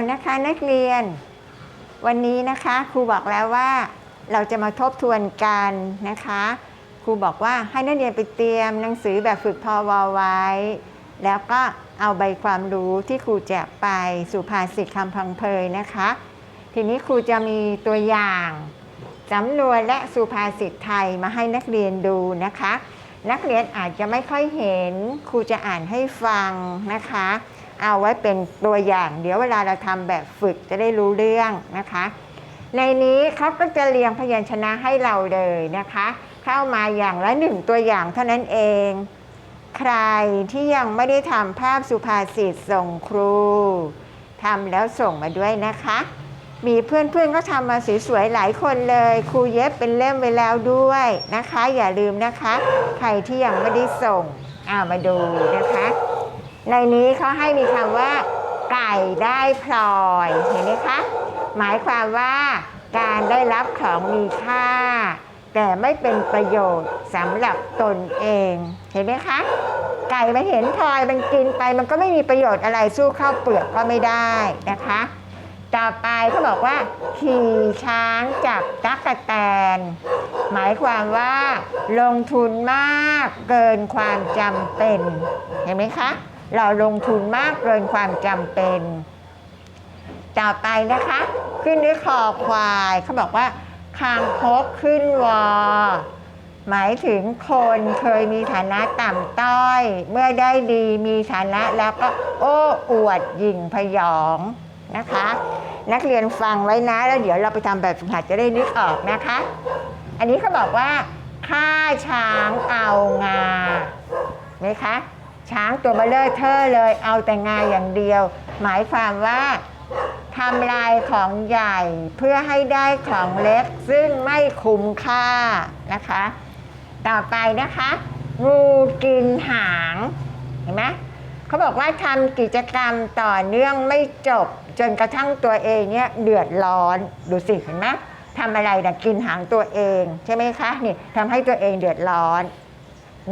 เอานะคะนักเรียน วันนี้นะคะครูบอกแล้วว่าเราจะมาทบทวนกันนะคะ ครูบอกว่าให้นักเรียนไปเตรียมหนังสือแบบฝึกพอวอไว้ แล้วก็เอาใบความรู้ที่ครูแจกไปสุภาษิตคำพังเพยนะคะ ทีนี้ครูจะมีตัวอย่างสำนวนและสุภาษิตไทยมาให้นักเรียนดูนะคะ นักเรียนอาจจะไม่ค่อยเห็น ครูจะอ่านให้ฟังนะคะ เอาไว้เป็นตัวอย่าง เดี๋ยวเวลาเราทำแบบฝึกจะได้รู้เรื่องนะคะ ในนี้เขาก็จะเรียงพยัญชนะให้เราเลยนะคะ เข้ามาอย่างละหนึ่งตัวอย่างเท่านั้นเอง ใครที่ยังไม่ได้ทำภาพสุภาษิตส่งครูทำแล้วส่งมาด้วยนะคะ มีเพื่อนๆก็ทำมาสวยๆหลายคนเลย ครูเย็บเป็นเล่มไว้แล้วด้วยนะคะ อย่าลืมนะคะ ใครที่ยังไม่ได้ส่งอ่ามาดูนะคะ ในนี้เขาให้มีคำว่า ไก่ได้พลอยเห็นไหมคะ หมายความว่าการได้รับของมีค่า แต่ไม่เป็นประโยชน์สำหรับตนเอง เห็นไหมคะ ไก่มันเห็นพลอยมันกินไป มันก็ไม่มีประโยชน์อะไรสู้ข้าวเปลือกก็ไม่ได้นะคะต่อไปเขาบอกว่า ขี่ช้างจับตั๊กแตน หมายความว่า ลงทุนมากเกินความจำเป็น เห็นไหมคะ เราลงทุนมากเกินความจำเป็น ต่อไปนะคะ ขึ้นด้วยคอควายเขาบอกว่าคางคกขึ้นวอ หมายถึงคนเคยมีฐานะต่ำต้อย เมื่อได้ดีมีฐานะแล้วก็โอ้อวดหยิ่งพยองนะคะ นักเรียนฟังไว้นะแล้วเดี๋ยวเราไปทำแบบฝึกหัดจะได้นึกออกนะคะ อันนี้เขาบอกว่าฆ่าช้างเอางาไหมคะ ช้างตัวเบลเลอร์เทอร์เลย เอาแต่งานอย่างเดียว หมายความว่าทำลายของใหญ่เพื่อให้ได้ของเล็กซึ่งไม่คุ้มค่านะคะ ต่อไปนะคะ งูกินหาง เห็นไหมเขาบอกว่าทำกิจกรรมต่อเนื่องไม่จบ จนกระทั่งตัวเองเนี่ยเดือดร้อน ดูสิเห็นไหมทำอะไรนะกินหางตัวเอง ใช่ไหมคะนี่ทำให้ตัวเองเดือดร้อน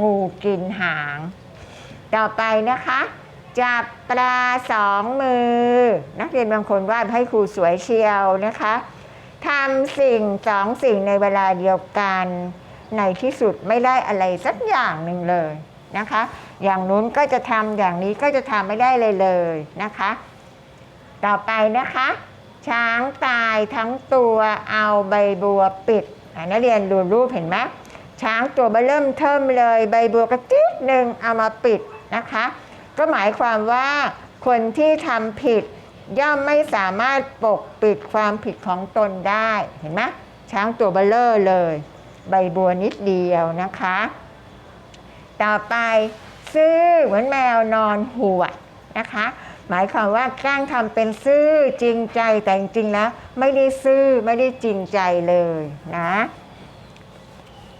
งูกินหาง ต่อไปนะคะ จับปลาสองมือ นักเรียนบางคนวาดให้ครูสวยเชียวนะคะทำสิ่งสองสิ่งในเวลาเดียวกัน ในที่สุดไม่ได้อะไรสักอย่างหนึ่งเลยนะคะ อย่างนู้นก็จะทำอย่างนี้ก็จะทำไม่ได้เลยเลยนะคะ ต่อไปนะคะ ช้างตายทั้งตัวเอาใบบัวปิดนักเรียนดูรูปเห็นไหมช้างตัวเบเริ่มเทิมเลย ใบบัวกระจิ๊ดหนึ่งเอามาปิด นะคะ ก็หมายความว่าคนที่ทำผิดย่อมไม่สามารถปกปิดความผิดของตนได้เห็นไหมช้างตัวเบลเลอร์เลย ใบบัวนิดเดียวนะคะ ต่อไปซื่อเหมือนแมวนอนหัวนะคะ หมายความว่าแกล้งทำเป็นซื่อจริงใจแต่จริงแล้ว ไม่ได้ซื่อไม่ได้จริงใจเลยนะ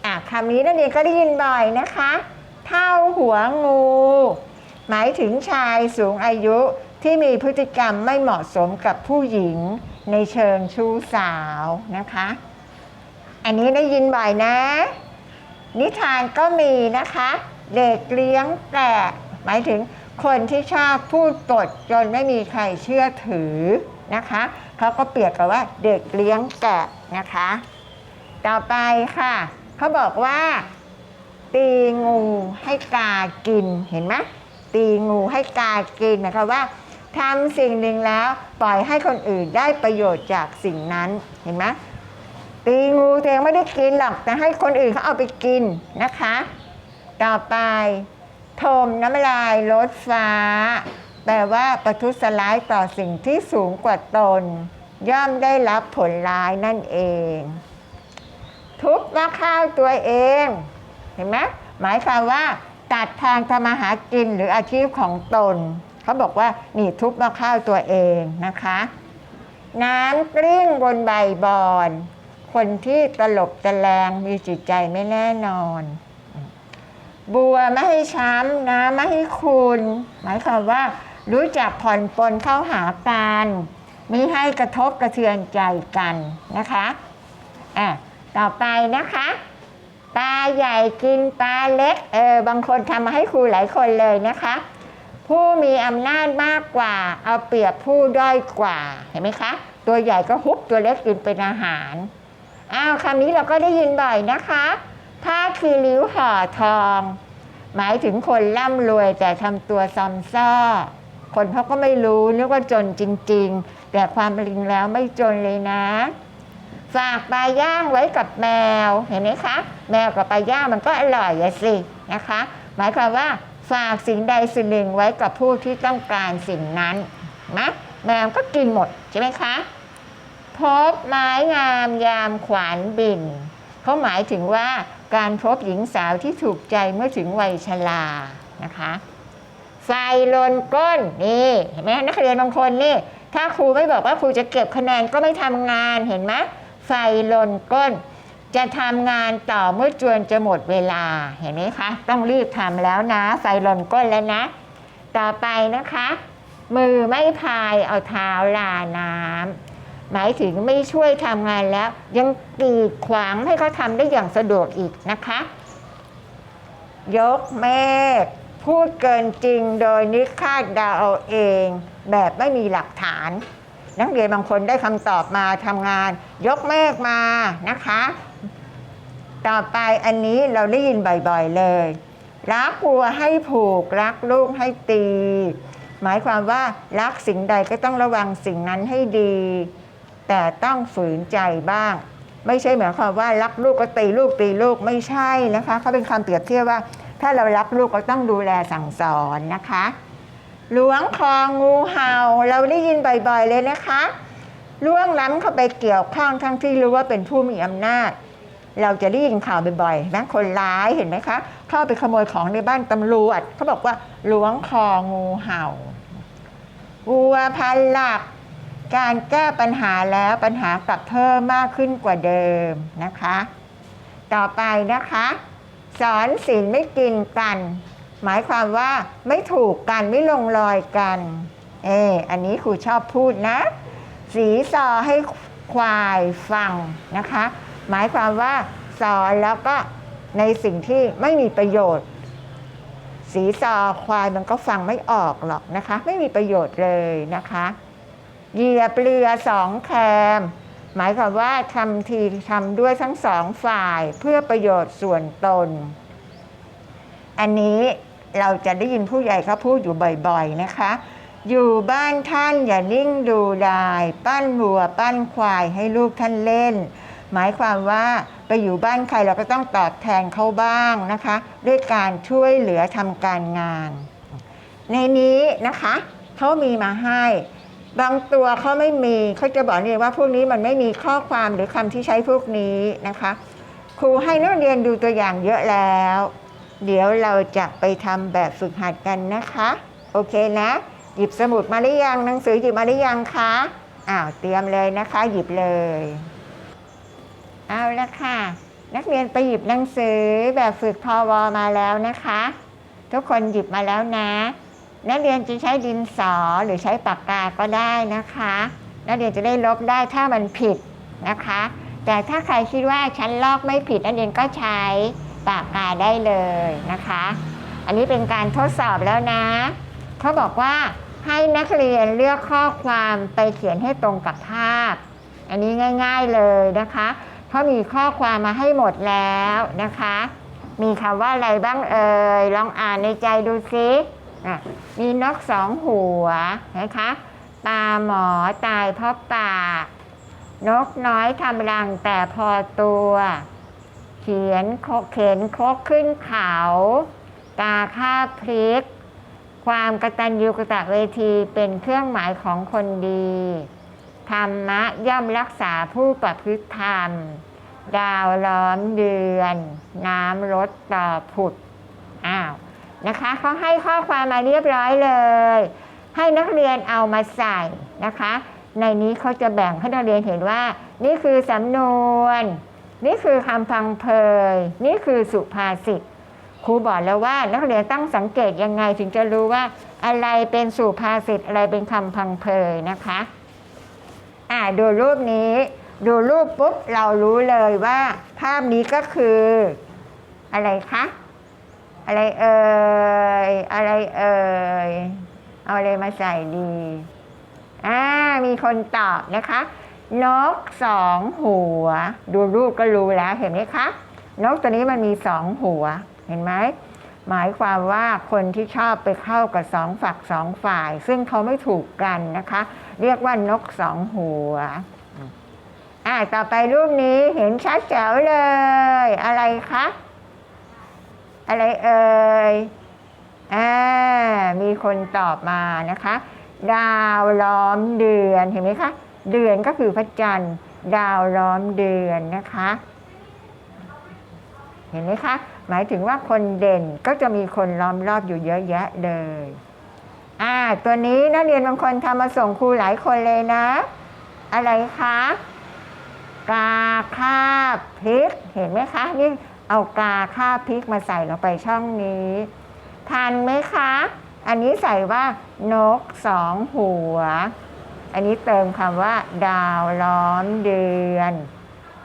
อะคำนี้นักเรียนก็ได้ยินบ่อยนะคะ เท่าหัวงู หมายถึงชายสูงอายุที่มีพฤติกรรมไม่เหมาะสมกับผู้หญิงในเชิงชู้สาวนะคะ อันนี้ได้ยินบ่อยนะ นิทานก็มีนะคะ เด็กเลี้ยงแกะหมายถึงคนที่ชอบพูดกดจนไม่มีใครเชื่อถือนะคะเขาก็เปรียบกับว่าเด็กเลี้ยงแกะนะคะ ต่อไปค่ะ เขาบอกว่า ตีงูให้กากินเห็นไหมตีงูให้กากินนะคะว่าทำสิ่งหนึ่งแล้วปล่อยให้คนอื่นได้ประโยชน์จากสิ่งนั้นเห็นไหมตีงูเองไม่ได้กินหรอกแต่ให้คนอื่นเขาเอาไปกินนะคะ ต่อไปโทมน้ำลายลดฟ้า แปลว่าประทุษร้ายต่อสิ่งที่สูงกว่าตน ย่อมได้รับผลร้ายนั่นเอง ทุบมะข้าวตัวเอง เห็นไหมหมายความว่าตัดทางทำมาหากินหรืออาชีพของตน เขาบอกว่านี่ทุบมะข้าวตัวเองนะคะ น้ำกลิ้งบนใบบอน คนที่ตลบตะแลงมีจิตใจไม่แน่นอน บัวไม่ให้ช้ำน้ำไม่ให้คุณหมายความว่ารู้จักผ่อนปลนเข้าหากันมิให้กระทบกระเทือนใจกันนะคะอะต่อไปนะคะ ปลาใหญ่กินปลาเล็ก เออบางคนทำมาให้ครูหลายคนเลยนะคะ ผู้มีอำนาจมากกว่า เอาเปรียบผู้ด้อยกว่า เห็นไหมคะ ตัวใหญ่ก็ฮุบตัวเล็กกินเป็นอาหาร อ้าวคำนี้เราก็ได้ยินบ่อยนะคะผ้าคีริ้วห่อทอง หมายถึงคนร่ำรวยแต่ทำตัวซอมซ่อ คนเขาก็ไม่รู้นึกว่าจนจริง ๆ แต่ความจริงแล้วไม่จนเลยนะ ฝากปลาย่างไว้กับแมวเห็นไหมคะ แมวกับปลาย่างมันก็อร่อยอะสินะคะ หมายความว่าฝากสิ่งใดสิ่งหนึ่งไว้กับผู้ที่ต้องการสิ่งนั้นนะแมวก็กินหมดใช่ไหมคะพบไม้งามยามขวานบินเขาหมายถึงว่าการพบหญิงสาวที่ถูกใจเมื่อถึงวัยชรานะคะไฟลนก้นนี่เห็นไหมนักเรียนบางคนนี่ ถ้าครูไม่บอกว่าครูจะเก็บคะแนนก็ไม่ทำงานเห็นไหม ไฟลนก้น จะทำงานต่อเมื่อจวนจะหมดเวลาเห็นไหมคะ ต้องรีบทำแล้วนะ ไฟลนก้นแล้วนะ ต่อไปนะคะ มือไม่พายเอาเท้าลาน้ำหมายถึงไม่ช่วยทำงานแล้ว ยังกีดขวางให้เขาทำได้อย่างสะดวกอีกนะคะ ยกเมฆพูดเกินจริงโดยนิคาดเดาเอาเอง แบบไม่มีหลักฐาน นักเรียนบางคนได้คำตอบมาทำงาน ยกเมฆมานะคะ ต่อไปอันนี้เราได้ยินบ่อยๆเลย รักวัวให้ผูก รักลูกให้ตี หมายความว่ารักสิ่งใดก็ต้องระวังสิ่งนั้นให้ดี แต่ต้องฝืนใจบ้าง ไม่ใช่หมายความว่ารักลูกก็ตีลูกตีลูกไม่ใช่นะคะเขาเป็นคำเปรียบเทียบว่า ถ้าเรารักลูกก็ต้องดูแลสั่งสอนนะคะ ล้วงคองูเห่า เราได้ยินบ่อยๆเลยนะคะล่วงล้ำเข้าไปเกี่ยวข้องทั้งที่รู้ว่าเป็นผู้มีอำนาจ เราจะได้ยินข่าวบ่อยๆนะคนร้ายเห็นไหมคะ เข้าไปขโมยของในบ้านตำรวจเขาบอกว่าล้วงคองูเห่าวัวพันหลัก การแก้ปัญหาแล้วปัญหากลับเพิ่มมากขึ้นกว่าเดิมนะคะ ต่อไปนะคะ สอนศีลไม่กินกัน หมายความว่าไม่ถูกกันไม่ลงรอยกัน เอออันนี้ครูชอบพูดนะ สีซอให้ควายฟังนะคะ หมายความว่าสอนแล้วก็ในสิ่งที่ไม่มีประโยชน์ สีซอควายมันก็ฟังไม่ออกหรอกนะคะ ไม่มีประโยชน์เลยนะคะเหยียบเรือสองแคม หมายความว่าทำทีทำด้วยทั้งสองฝ่ายเพื่อประโยชน์ส่วนตน อันนี้ เราจะได้ยินผู้ใหญ่เขาพูดอยู่บ่อยๆนะคะ อยู่บ้านท่านอย่านิ่งดูดาย ปั้นวัวปั้นควายให้ลูกท่านเล่น หมายความว่าไปอยู่บ้านใครเราก็ต้องตอบแทนเขาบ้างนะคะ ด้วยการช่วยเหลือทำการงาน ในนี้นะคะเขามีมาให้บางตัวเขาไม่มีเขาจะบอกเลยว่าพวกนี้มันไม่มีข้อความหรือคำที่ใช้พวกนี้นะคะ ครูให้นักเรียนดูตัวอย่างเยอะแล้ว เดี๋ยวเราจะไปทำแบบฝึกหัดกันนะคะ โอเคนะ หยิบสมุดมาหรือยังหนังสือหยิบมาหรือยังคะอ้าวเตรียมเลยนะคะ หยิบเลย เอาละค่ะ นักเรียนไปหยิบหนังสือแบบฝึกพอวอมาแล้วนะคะ ทุกคนหยิบมาแล้วนะ นักเรียนจะใช้ดินสอหรือใช้ปากกาก็ได้นะคะ นักเรียนจะได้ลบได้ถ้ามันผิดนะคะ แต่ถ้าใครคิดว่าฉันลอกไม่ผิดนักเรียนก็ใช้ ปากกาได้เลยนะคะ อันนี้เป็นการทดสอบแล้วนะเขาบอกว่าให้นักเรียนเลือกข้อความไปเขียนให้ตรงกับภาพ อันนี้ง่าย ๆเลยนะคะเขามีข้อความมาให้หมดแล้วนะคะ มีคำว่าอะไรบ้างเอ่ยลองอ่านในใจดูซิมีนกสองหัวนะคะปลาหมอตายเพราะปากนกน้อยทำรังแต่พอตัว ขียนโคเข็นคกขึ้นเขาตาข้าพริก ความกตัญญูกตเวทีเป็นเครื่องหมายของคนดี ธรรมะย่อมรักษาผู้ประพฤติธรรม ดาวล้อมเดือน น้ำลดต่อผุด อ้าว นะคะเขาให้ข้อความมาเรียบร้อยเลย ให้นักเรียนเอามาใส่นะคะ ในนี้เขาจะแบ่งให้นักเรียนเห็นว่า นี่คือสำนวน นี่คือคำพังเพยนี่คือสุภาษิตครูบอกแล้วว่านักเรียนตั้งสังเกตยังไงถึงจะรู้ว่าอะไรเป็นสุภาษิตอะไรเป็นคำพังเพยนะคะอ่าดูรูปนี้ ดูรูปปุ๊บเรารู้เลยว่า ภาพนี้ก็คือ อะไรคะอะไรเอ่ยอะไรเอ่ยเอาอะไรมาใส่ดีอ่ามีคนตอบนะคะ นกสองหัว ดูรูปก็รู้แล้วเห็นไหมคะนกตัวนี้มันมีสองหัวเห็นไหมหมายความว่าคนที่ชอบไปเข้ากับสองฝักสองฝ่าย ซึ่งเขาไม่ถูกกันนะคะ เรียกว่านกสองหัวอ่าต่อไปรูปนี้เห็นชัดแจ๋วเลย อะไรคะอะไรเอ่ยอ่ามีคนตอบมานะคะ ดาวล้อมเดือนเห็นไหมคะ เดือนก็คือพระจันทร์ ดาวล้อมเดือนนะคะ เห็นไหมคะ หมายถึงว่าคนเด่นก็จะมีคนล้อมรอบอยู่เยอะแยะเลยอ่าตัวนี้นักเรียนบางคนทำมาส่งครูหลายคนเลยนะ อะไรคะกาคาพริก เห็นไหมคะ นี่เอากาคาพริกมาใส่ลงไปช่องนี้ทันไหมคะ อันนี้ใส่ว่านกสองหัว อันนี้เติมคำว่า ดาวล้อมเดือน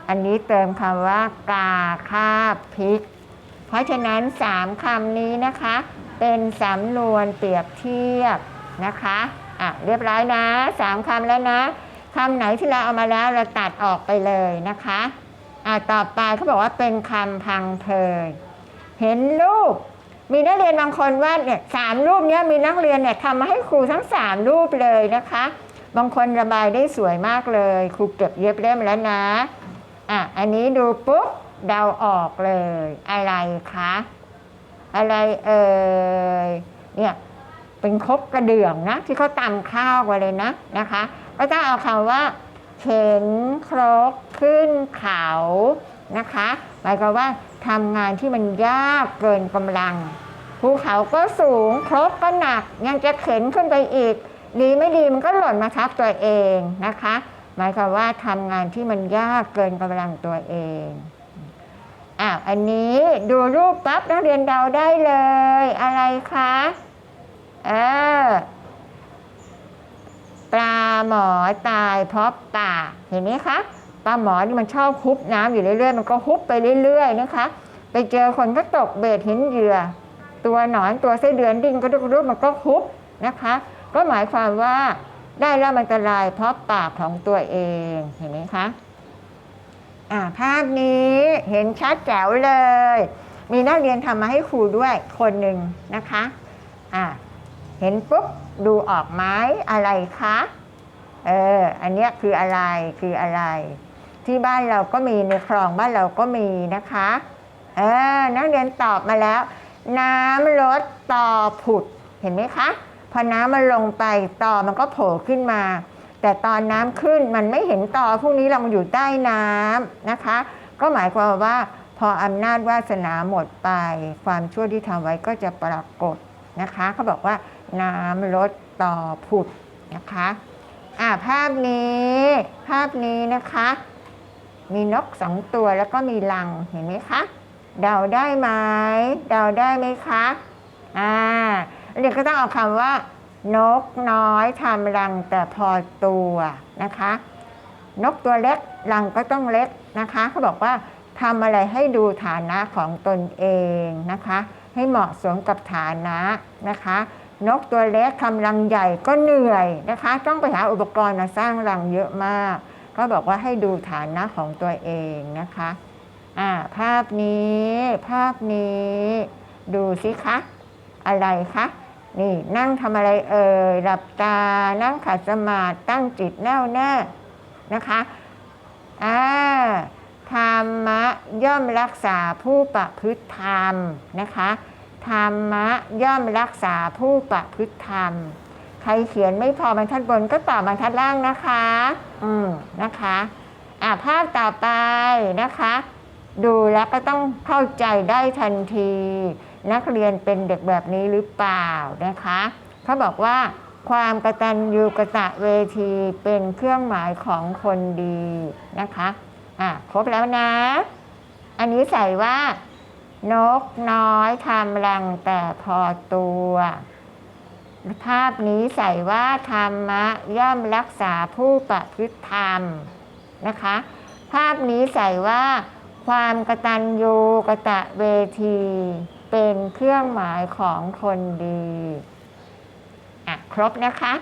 อันนี้เติมคำว่า กาคาบพิก เพราะฉะนั้นสามคำนี้นะคะ เป็นสำนวนเปรียบเทียบนะคะอะเรียบร้อยนะสามคำแล้วนะคำไหนที่เราเอามาแล้วเราตัดออกไปเลยนะคะอะต่อไปเขาบอกว่าเป็นคำพังเพยเห็นรูปมีนักเรียนบางคนว่าเนี่ยสามรูปเนี้ยมีนักเรียนเนี่ยทำมาให้ครูทั้งสามรูปเลยนะคะ บางคนระบายได้สวยมากเลยครูเก็บเย็บเล่มแล้วนะ อะ อันนี้ดูปุ๊บเดาออกเลย อะไรคะ อะไรเอ่ยเนี่ยเป็นครกกระเดื่องนะ ที่เขาตำข้าวไว้เลยนะนะคะ ก็ต้องเอาคำว่าเข็นครกขึ้นเขานะคะหมายความว่าทำงานที่มันยากเกินกำลังภูเขาก็สูงครกก็หนักยังจะเข็นขึ้นไปอีก ดีไม่ดีมันก็หล่นมาทับตัวเองนะคะ หมายความว่าทำงานที่มันยากเกินกำลังตัวเองอ้าวอันนี้ดูรูปปั๊บนักเรียนเดาได้เลย อะไรคะเออปลาหมอตายเพราะปากเห็นไหมคะปลาหมอนี่มันชอบฮุบน้ำอยู่เรื่อยๆ มันก็ฮุบไปเรื่อยๆนะคะ ไปเจอคนก็ตกเบ็ดเห็นเหยื่อ ตัวหนอนตัวไส้เดือนดิ้นก็รูปมันก็ฮุบนะคะ ก็หมายความว่าได้รับอันตรายเพราะปากของตัวเองเห็นไหมคะอ่าภาพนี้เห็นชัดแจ๋วเลย มีนักเรียนทำมาให้ครูด้วยคนหนึ่งนะคะอ่าเห็นปุ๊บดูออกไหมอะไรคะเอออันนี้คืออะไรคืออะไร ที่บ้านเราก็มีในคลองบ้านเราก็มีนะคะเออนักเรียนตอบมาแล้ว น้ำลดต่อผุดเห็นไหมคะ พอน้ำมันลงไปต่อมันก็โผล่ขึ้นมา แต่ตอนน้ำขึ้นมันไม่เห็นต่อพวกนี้เรามันอยู่ใต้น้ำนะคะ ก็หมายความว่าพออำนาจวาสนาหมดไป ความชั่วที่ทำไว้ก็จะปรากฏนะคะเขาบอกว่าน้ำลดต่อผุดนะคะอ่าภาพนี้ภาพนี้นะคะ มีนกสองตัวแล้วก็มีรังเห็นไหมคะ เดาได้ไหมเดาได้ไหมคะอ่า เรียนก็ต้องเอาคำว่า นกน้อยทำรังแต่พอตัวนะคะ นกตัวเล็กรังก็ต้องเล็กนะคะเขาบอกว่าทำอะไรให้ดูฐานะของตนเองนะคะ ให้เหมาะสมกับฐานะนะคะ นกตัวเล็กทำรังใหญ่ก็เหนื่อยนะคะ ต้องไปหาอุปกรณ์มาสร้างรังเยอะมาก ก็บอกว่าให้ดูฐานะของตัวเองนะคะอ่าภาพนี้ ภาพนี้ ดูสิคะ อะไรคะ นี่นั่งทำอะไรเอ่ยหลับตา นั่งขัดสมาธิตั้งจิตแน่วแน่นะคะอ่าธรรมะย่อมรักษาผู้ประพฤติธรรมนะคะธรรมะย่อมรักษาผู้ประพฤติธรรม ใครเขียนไม่พอบรรทัดบนก็ต่อบรรทัดล่างนะคะ อืมนะคะอ่าภาพต่อไปนะคะ ดูแล้วก็ต้องเข้าใจได้ทันที นักเรียนเป็นเด็กแบบนี้หรือเปล่านะคะเขาบอกว่าความกระตัญญูกะตะเวทีเป็นเครื่องหมายของคนดีนะคะอะครบแล้วนะ อันนี้ใส่ว่า นกน้อยทำรังแต่พอตัว ภาพนี้ใส่ว่าธรรมะย่อมรักษาผู้ประพฤติธรรมนะคะ ภาพนี้ใส่ว่า ความกระตัญญูกะตะเวที เป็นเครื่องหมายของคนดีอะครบนะคะ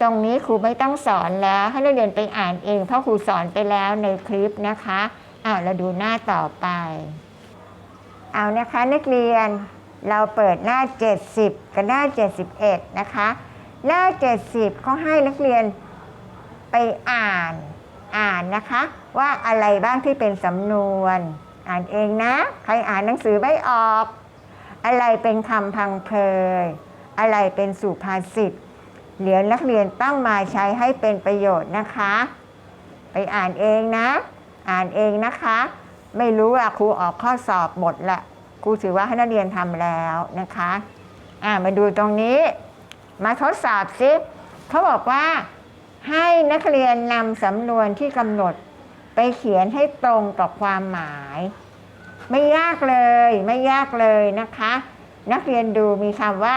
ตรงนี้ครูไม่ต้องสอนแล้วให้นักเรียนไปอ่านเองเพราะครูสอนไปแล้วในคลิปนะคะอ้าวเราดูหน้าต่อไป เอานะคะนักเรียนเราเปิดหน้า 70 กับหน้า 71 นะคะ หน้า 70เขาให้นักเรียนไปอ่านอ่านนะคะ ว่าอะไรบ้างที่เป็นสำนวน อ่านเองนะ ใครอ่านหนังสือไม่ออก อะไรเป็นคำพังเพย อะไรเป็นสุภาษิตเดี๋ยวนักเรียนต้องมาใช้ให้เป็นประโยชน์นะคะ ไปอ่านเองนะ อ่านเองนะคะ ไม่รู้อะครูออกข้อสอบหมดละครูถือว่าให้นักเรียนทำแล้วนะคะอ่ามาดูตรงนี้ มาทดสอบซิเขาบอกว่าให้นักเรียนนำสำนวนที่กำหนดไปเขียนให้ตรงกับความหมาย ไม่ยากเลยไม่ยากเลยนะคะ นักเรียนดูมีคำว่า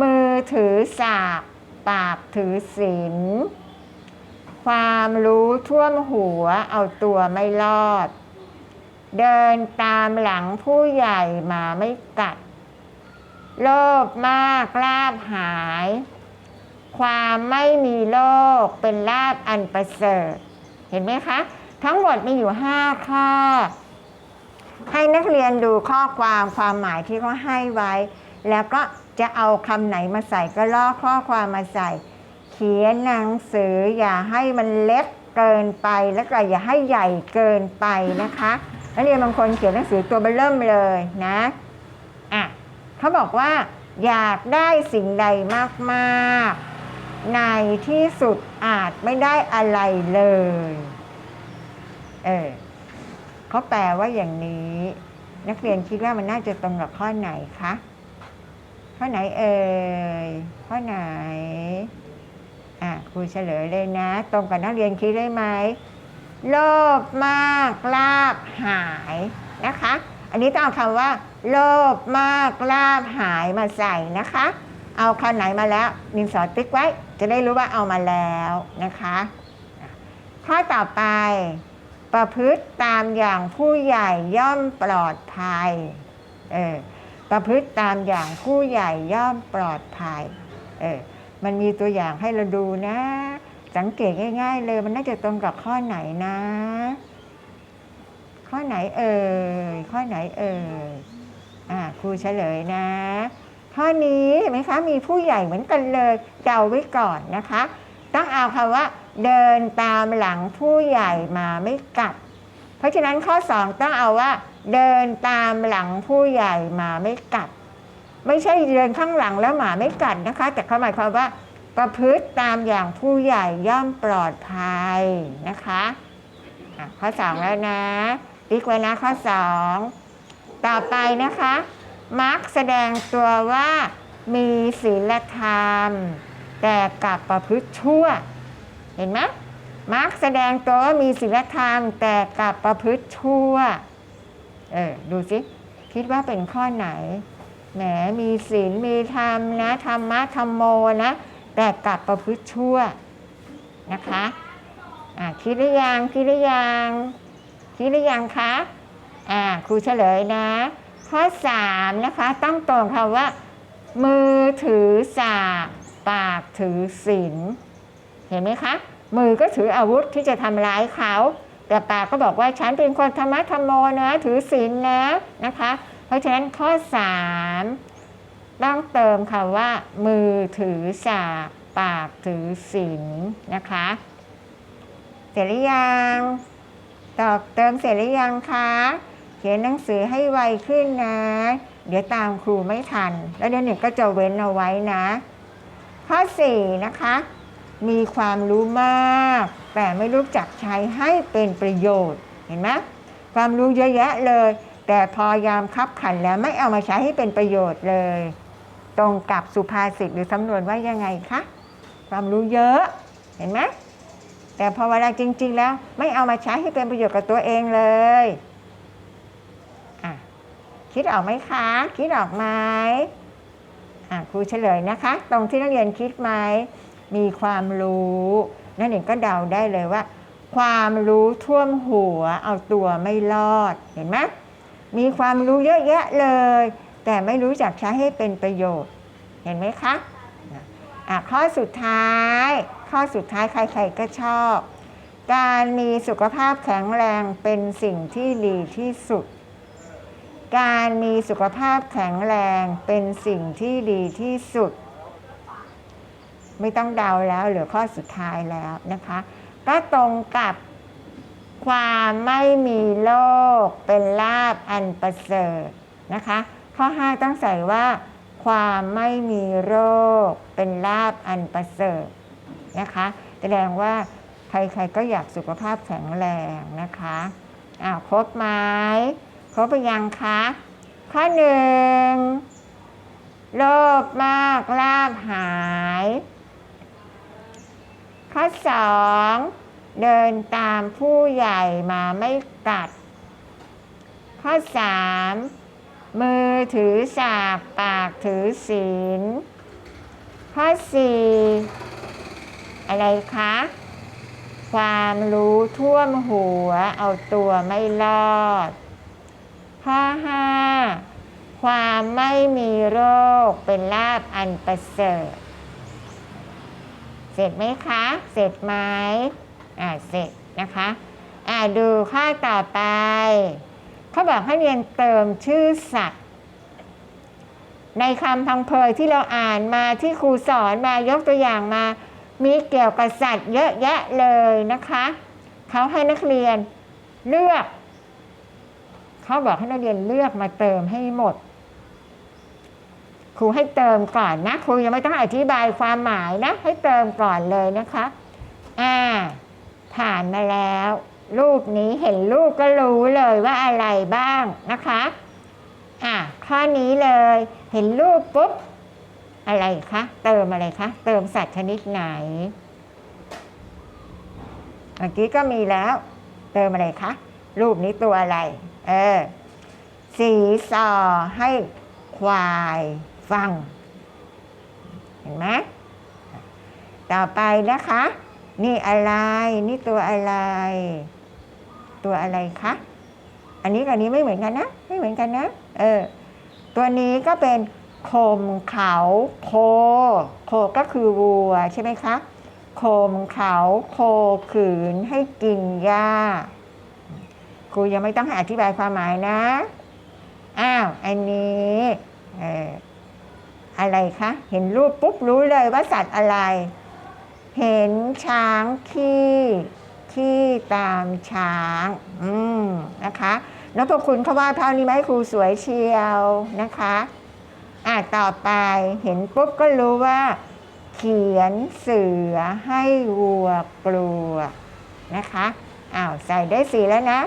มือถือสากปากถือศีลความรู้ท่วมหัวเอาตัวไม่รอด เดินตามหลังผู้ใหญ่มาไม่กัด โลภมากลาบหาย ความไม่มีโลกเป็นลาบอันประเสริฐ เห็นไหมคะ ทั้งหมดมีอยู่5ข้อ ให้นักเรียนดูข้อความความหมายที่เขาให้ไว้ แล้วก็จะเอาคำไหนมาใส่ก็ลอกข้อความมาใส่ เขียนหนังสืออย่าให้มันเล็กเกินไปแล้วก็อย่าให้ใหญ่เกินไปนะคะนักเรียนบางคนเขียนหนังสือตัวเบอเริ่มเลยนะอะเขาบอกว่า อยากได้สิ่งใดมากๆ ในที่สุดอาจไม่ได้อะไรเลย เออ เขาแปลว่าอย่างนี้ นักเรียนคิดว่ามันน่าจะตรงกับข้อไหนคะข้อไหนเอ่ยข้อไหนอะครูเฉลยเลยนะ ตรงกับนักเรียนคิดได้ไหมโลภมากลาบหายนะคะ อันนี้ต้องเอาคำว่า โลภมากลาบหายมาใส่นะคะ เอาคำไหนมาแล้วนินสอติ๊กไว้ จะได้รู้ว่าเอามาแล้วนะคะอะข้อต่อไป ประพฤติตามอย่างผู้ใหญ่ย่อมปลอดภัยเออประพฤติตามอย่างผู้ใหญ่ย่อมปลอดภัยเออมันมีตัวอย่างให้เราดูนะ สังเกตง่าย ๆ เลยมันน่าจะตรงกับข้อไหนนะ ข้อไหนเอ่ยข้อไหนเอ่ยอ่าครูเฉลยนะ ข้อนี้ไหมคะมีผู้ใหญ่เหมือนกันเลยเดาไว้ก่อนนะคะ ต้องเอาคำว่าเดินตามหลังผู้ใหญ่มาไม่กัดเพราะฉะนั้นข้อสองต้องเอาว่า เดินตามหลังผู้ใหญ่มาไม่กัดไม่ใช่เดินข้างหลังแล้วหมาไม่กัดนะคะ แต่เขาหมายความว่า ประพฤติตามอย่างผู้ใหญ่ย่อมปลอดภัยนะคะะข้อสองแล้วนะติ๊กไว้นะข้อสองต่อไปนะคะมักแสดงตัวว่ามีศีลธรรม แต่กลับประพฤติชั่ว เห็นไหมมักแสดงตัวมีศีลธรรมแต่กลับประพฤติชั่ว เออ ดูสิ คิดว่าเป็นข้อไหน แหม มีศีล มีธรรมนะ ธรรมะธรรมโมนะ แต่กลับประพฤติชั่วนะคะ อ่า คิดหรือยัง คิดหรือยัง คิดหรือยังคะ อ่า ครูเฉลยนะ ข้อสามนะคะ ต้องตรงคำว่า มือถือสากปากถือศีล เห็นไหมคะ มือก็ถืออาวุธที่จะทำร้ายเขาแต่ปากก็บอกว่าฉันเป็นคนธรรมะธรรมโมนะถือศีลนะนะคะ เพราะฉะนั้นข้อสามต้องเติมคำว่า มือถือสากปากถือศีลนะคะเสร็จหรือยังตอบเติมเสร็จหรือยังคะเขียนหนังสือให้ไวขึ้นนะ เดี๋ยวตามครูไม่ทัน แล้วเดี๋ยวหนึ่งก็จะเว้นเอาไว้นะ ข้อ 4 นะคะ มีความรู้มาก แต่ไม่รู้จักใช้ให้เป็นประโยชน์เห็นไหมความรู้เยอะแยะเลย แต่พอยามคับขันแล้วไม่เอามาใช้ให้เป็นประโยชน์เลย ตรงกับสุภาษิตหรือสำนวนว่ายังไงคะความรู้เยอะเห็นไหมแต่พอเวลาจริง ๆ แล้วไม่เอามาใช้ให้เป็นประโยชน์กับตัวเองเลยคิดออกไหมคะ คิดออกไหมอะครูเฉลยนะคะ ตรงที่นักเรียนคิดไหม มีความรู้นั่นเองก็เดาได้เลยว่า ความรู้ท่วมหัวเอาตัวไม่รอดเห็นไหมมีความรู้เยอะแยะเลย แต่ไม่รู้จักใช้ให้เป็นประโยชน์ เห็นไหมคะะข้อสุดท้าย ข้อสุดท้ายใครๆก็ชอบ การมีสุขภาพแข็งแรงเป็นสิ่งที่ดีที่สุด การมีสุขภาพแข็งแรงเป็นสิ่งที่ดีที่สุด ไม่ต้องเดาแล้วเหลือข้อสุดท้ายแล้วนะคะ ก็ตรงกับความไม่มีโรคเป็นลาบอันประเสริฐนะคะ ข้อ 5 ต้องใส่ว่า ความไม่มีโรคเป็นลาบอันประเสริฐนะคะ แสดงว่าใครๆก็อยากสุขภาพแข็งแรงนะคะอ้าวครบไหมครบไปยังคะข้อหนึ่งโลภมากลาบหาย ข้อสองเดินตามผู้ใหญ่มาไม่กัด ข้อสามมือถือสากปากถือศีล ข้อสี่อะไรคะ ความรู้ท่วมหัวเอาตัวไม่รอด ข้อห้าความไม่มีโรคเป็นลาบอันประเสริฐ เสร็จไหมคะ เสร็จไหมอ่าเสร็จนะคะอ่าดูข้อต่อไปเขาบอกให้เรียนเติมชื่อสัตว์ ในคำพังเพยที่เราอ่านมาที่ครูสอนมายกตัวอย่างมา มีเกี่ยวกับสัตว์เยอะแยะเลยนะคะเขาให้นักเรียนเลือก เขาบอกให้นักเรียนเลือกมาเติมให้หมด ครูให้เติมก่อนนะครูยังไม่ต้องอธิบายความหมายนะ ให้เติมก่อนเลยนะคะอ่าผ่านมาแล้ว รูปนี้เห็นรูปก็รู้เลยว่าอะไรบ้างนะคะอะข้อนี้เลย เห็นรูปปุ๊บอะไรคะเติมอะไรคะเติมสัตว์ชนิดไหนเมื่อกี้ก็มีแล้ว เติมอะไรคะรูปนี้ตัวอะไร เออสีซอให้ควาย ฟัง เห็นไหมต่อไปนะคะ นี่อะไรนี่ตัวอะไร ตัวอะไรคะอันนี้กับนนี้ไม่เหมือนกันนะ ไม่เหมือนกันนะ เออ ตัวนี้ก็เป็นโคมเขาโค โคก็คือวัวใช่ไหมคะ โคมเขาโคขืนให้กินหญ้าครูยังไม่ต้องให้อธิบายความหมายนะ อ้าว อันนี้ เออ อะไรคะ เห็นรูปปุ๊บรู้เลยว่าสัตว์อะไร เห็นช้างขี้ขี้ตามช้าง อืมนะคะนพคุณเขาว่าเท่านี้ไหมครูสวยเชียวนะคะอะต่อไปเห็นปุ๊บก็รู้ว่า เขียนเสือให้วัวกลัวนะคะอ้าวใส่ได้สีแล้วนะ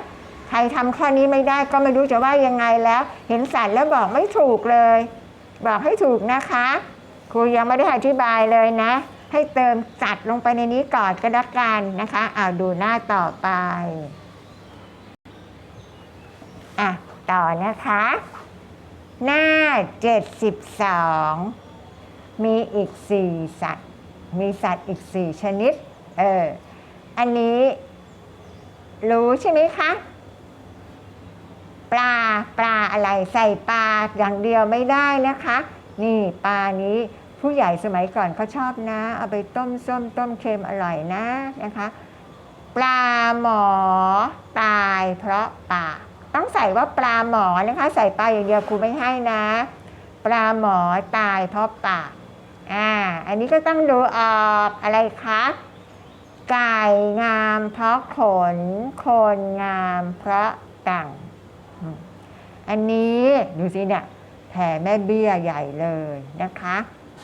ใครทำข้อนี้ไม่ได้ก็ไม่รู้จะว่ายังไงแล้ว เห็นสัตว์แล้วบอกไม่ถูกเลย บอกให้ถูกนะคะ ครูยังไม่ได้อธิบายเลยนะ ให้เติมสัตว์ลงไปในนี้ก่อนก็แล้วกันนะคะเอาดูหน้าต่อไปอะต่อนะคะ หน้า 72 มีอีก 4 สัตว์ มีสัตว์อีก 4 ชนิด เออ อันนี้รู้ใช่ไหมคะ ปลาปลาอะไรใส่ปลาอย่างเดียวไม่ได้นะคะ นี่ปลานี้ผู้ใหญ่สมัยก่อนเขาชอบนะ เอาไปต้มส้มต้มเค็มอร่อยนะนะคะ ปลาหมอตายเพราะปากต้องใส่ว่าปลาหมอนะคะ ใส่ปลาอย่างเดียวครูไม่ให้นะ ปลาหมอตายเพราะปากอ่าอันนี้ก็ต้องดูออกอะไรคะไก่งามเพราะขน คนงามเพราะต่าง อันนี้ดูสิเนี่ยแผ่แม่เบี้ยใหญ่เลยนะคะ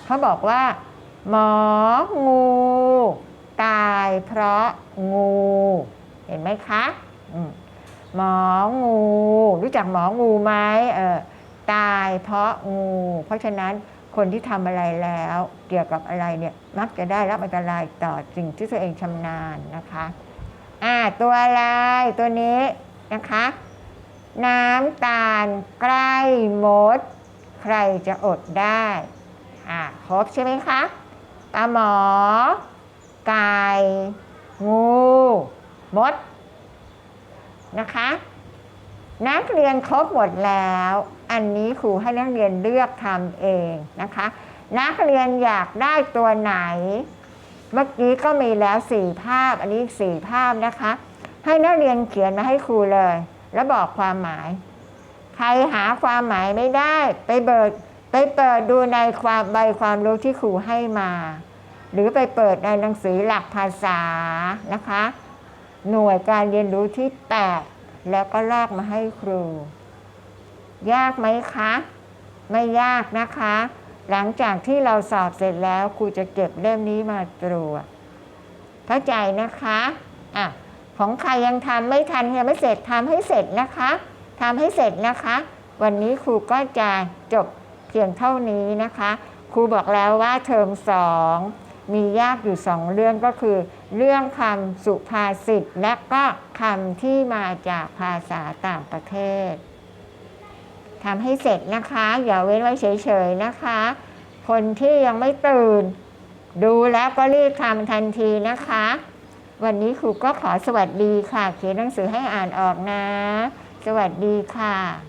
เขาบอกว่า หมองู ตายเพราะงู เห็นไหมคะหมองู รู้จักหมองูไหมเออตายเพราะงู เพราะฉะนั้นคนที่ทำอะไรแล้ว เกี่ยวกับอะไรเนี่ยมักจะได้รับอันตรายต่อสิ่งที่ตัวเองชำนาญนะคะ อ่าตัวอะไรตัวนี้นะคะ น้ำตาลใกล้มด ใครจะอดได้ อ่าครบใช่ไหมคะปลาหมอ ไก่ งู มด นะคะ นักเรียนครบหมดแล้ว อันนี้ครูให้นักเรียนเลือกทำเองนะคะ นักเรียนอยากได้ตัวไหน เมื่อกี้ก็มีแล้วสี่ภาพ อันนี้สี่ภาพนะคะ ให้นักเรียนเขียนมาให้ครูเลย แล้วบอกความหมาย ใครหาความหมายไม่ได้ ไปเปิดไปเปิดดูในความใบความรู้ที่ครูให้มา หรือไปเปิดในหนังสือหลักภาษานะคะ หน่วยการเรียนรู้ที่แปดแล้วก็ลากมาให้ครู ยากไหมคะ ไม่ยากนะคะ หลังจากที่เราสอบเสร็จแล้วครูจะเก็บเล่มนี้มาตรวจเข้าใจนะคะอะ ของใครยังทำไม่ทันยังไม่เสร็จทำให้เสร็จนะคะทำให้เสร็จนะคะ วันนี้ครูก็จะจบเพียงเท่านี้นะคะ ครูบอกแล้วว่าเทอมสองมียากอยู่สองเรื่องก็คือ เรื่องคำสุภาษิตและก็คำที่มาจากภาษาต่างประเทศทำให้เสร็จนะคะ อย่าเว้นไว้เฉยๆนะคะ คนที่ยังไม่ตื่น ดูแล้วก็รีบทำทันทีนะคะ วันนี้ครูก็ขอสวัสดีค่ะ เขียนหนังสือให้อ่านออกนะ สวัสดีค่ะ